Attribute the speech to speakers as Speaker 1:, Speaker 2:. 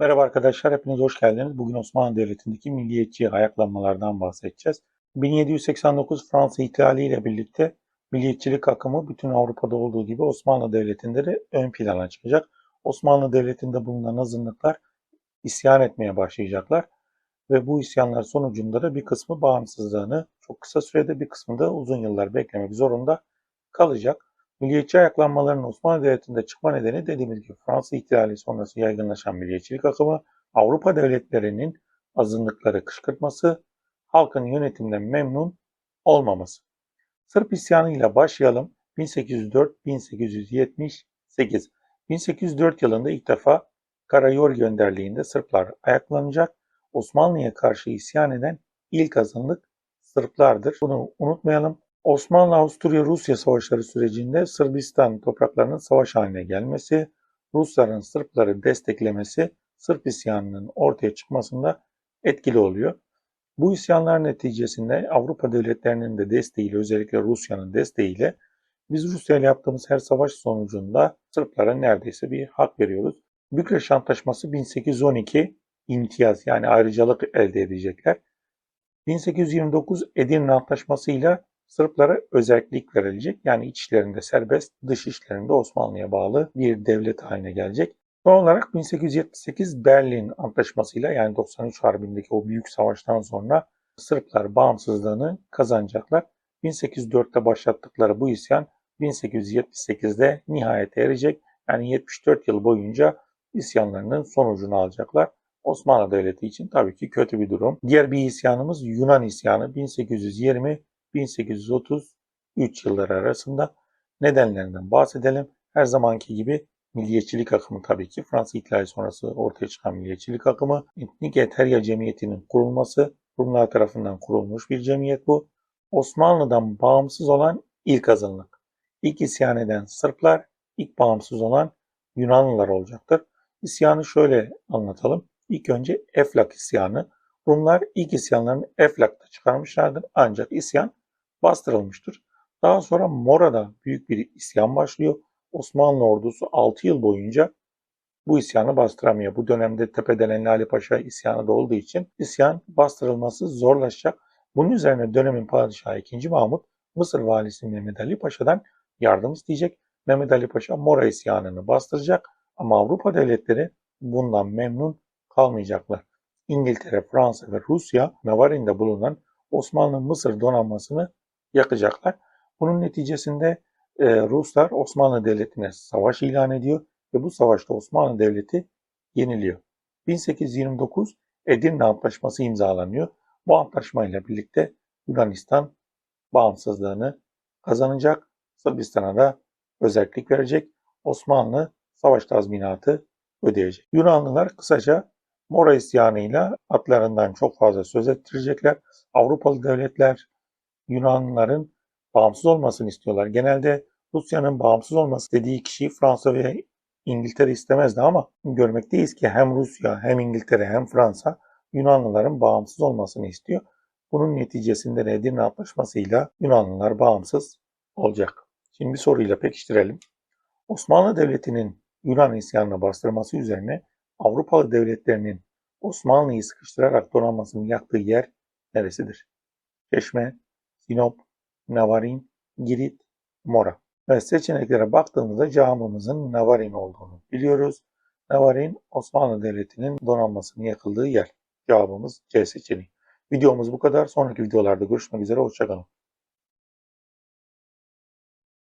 Speaker 1: Merhaba arkadaşlar, hepiniz hoş geldiniz. Bugün Osmanlı Devleti'ndeki milliyetçi ayaklanmalardan bahsedeceğiz. 1789 Fransa ihtilali ile birlikte milliyetçilik akımı bütün Avrupa'da olduğu gibi Osmanlı Devleti'nde de ön plana çıkacak. Osmanlı Devleti'nde bulunan azınlıklar isyan etmeye başlayacaklar ve bu isyanlar sonucunda da bir kısmı bağımsızlığını çok kısa sürede bir kısmı da uzun yıllar beklemek zorunda kalacak. Milliyetçi ayaklanmaların Osmanlı Devleti'nde çıkma nedeni dediğimiz gibi Fransız ihtilali sonrası yaygınlaşan milliyetçilik akımı, Avrupa devletlerinin azınlıkları kışkırtması, halkın yönetimden memnun olmaması. Sırp isyanıyla başlayalım. 1804-1878 1804 yılında ilk defa Karayorgi önderliğinde Sırplar ayaklanacak. Osmanlı'ya karşı isyan eden ilk azınlık Sırplardır. Bunu unutmayalım. Osmanlı-Avusturya-Rusya savaşları sürecinde Sırbistan topraklarının savaş haline gelmesi, Rusların Sırpları desteklemesi Sırp isyanının ortaya çıkmasında etkili oluyor. Bu isyanlar neticesinde Avrupa devletlerinin de desteğiyle özellikle Rusya'nın desteğiyle biz Rusya ile yaptığımız her savaş sonucunda Sırplara neredeyse bir hak veriyoruz. Bükreş Antlaşması 1812 imtiyaz yani ayrıcalık elde edecekler. 1829 Edirne Antlaşması ile Sırplara özellik verilecek. Yani iç işlerinde serbest, dış işlerinde Osmanlı'ya bağlı bir devlet haline gelecek. Son olarak 1878 Berlin Antlaşması'yla yani 93 Harbi'ndeki o büyük savaştan sonra Sırplar bağımsızlığını kazanacaklar. 1804'te başlattıkları bu isyan 1878'de nihayete erecek. Yani 74 yıl boyunca isyanlarının sonucunu alacaklar. Osmanlı Devleti için tabii ki kötü bir durum. Diğer bir isyanımız Yunan isyanı 1820 1833 yılları arasında nedenlerinden bahsedelim. Her zamanki gibi milliyetçilik akımı tabii ki Fransız İhtilali sonrası ortaya çıkan milliyetçilik akımı, Etnik Eterya Cemiyeti'nin kurulması, Rumlar tarafından kurulmuş bir cemiyet bu. Osmanlı'dan bağımsız olan ilk azınlık. İlk isyan eden Sırplar, ilk bağımsız olan Yunanlılar olacaktır. İsyanı şöyle anlatalım. İlk önce Eflak isyanı. Rumlar ilk isyanlarını Eflak'ta çıkarmışlardır ancak isyan bastırılmıştır. Daha sonra Mora'da büyük bir isyan başlıyor. Osmanlı ordusu 6 yıl boyunca bu isyanı bastıramıyor. Bu dönemde Tepedelen Ali Paşa isyanı da olduğu için isyan bastırılması zorlaşacak. Bunun üzerine dönemin padişahı 2. Mahmut Mısır valisi Mehmet Ali Paşa'dan yardım isteyecek. Mehmet Ali Paşa Mora isyanını bastıracak ama Avrupa devletleri bundan memnun kalmayacaklar. İngiltere, Fransa ve Rusya Navarin'de bulunan Osmanlı-Mısır donanmasını yakacaklar. Bunun neticesinde e, Ruslar Osmanlı Devleti'ne savaş ilan ediyor ve bu savaşta Osmanlı Devleti yeniliyor. 1829 Edirne Antlaşması imzalanıyor. Bu antlaşmayla birlikte Yunanistan bağımsızlığını kazanacak. Sırbistan'a da özellik verecek. Osmanlı savaş tazminatı ödeyecek. Yunanlılar kısaca Mora isyanıyla atlarından çok fazla söz ettirecekler. Avrupalı devletler Yunanlıların bağımsız olmasını istiyorlar. Genelde Rusya'nın bağımsız olması dediği kişiyi Fransa ve İngiltere istemezdi ama görmekteyiz ki hem Rusya hem İngiltere hem Fransa Yunanlıların bağımsız olmasını istiyor. Bunun neticesinde de Edirne Antlaşması'yla Yunanlılar bağımsız olacak. Şimdi bir soruyla pekiştirelim. Osmanlı Devleti'nin Yunan isyanını bastırması üzerine Avrupalı devletlerinin Osmanlı'yı sıkıştırarak donanmasını yaktığı yer neresidir? Çeşme, Sinop, Navarin, Girit, Mora. Ve seçeneklere baktığımızda cevabımızın Navarin olduğunu biliyoruz. Navarin Osmanlı Devleti'nin donanmasının yakıldığı yer. Cevabımız C seçeneği. Videomuz bu kadar. Sonraki videolarda görüşmek üzere. Hoşçakalın.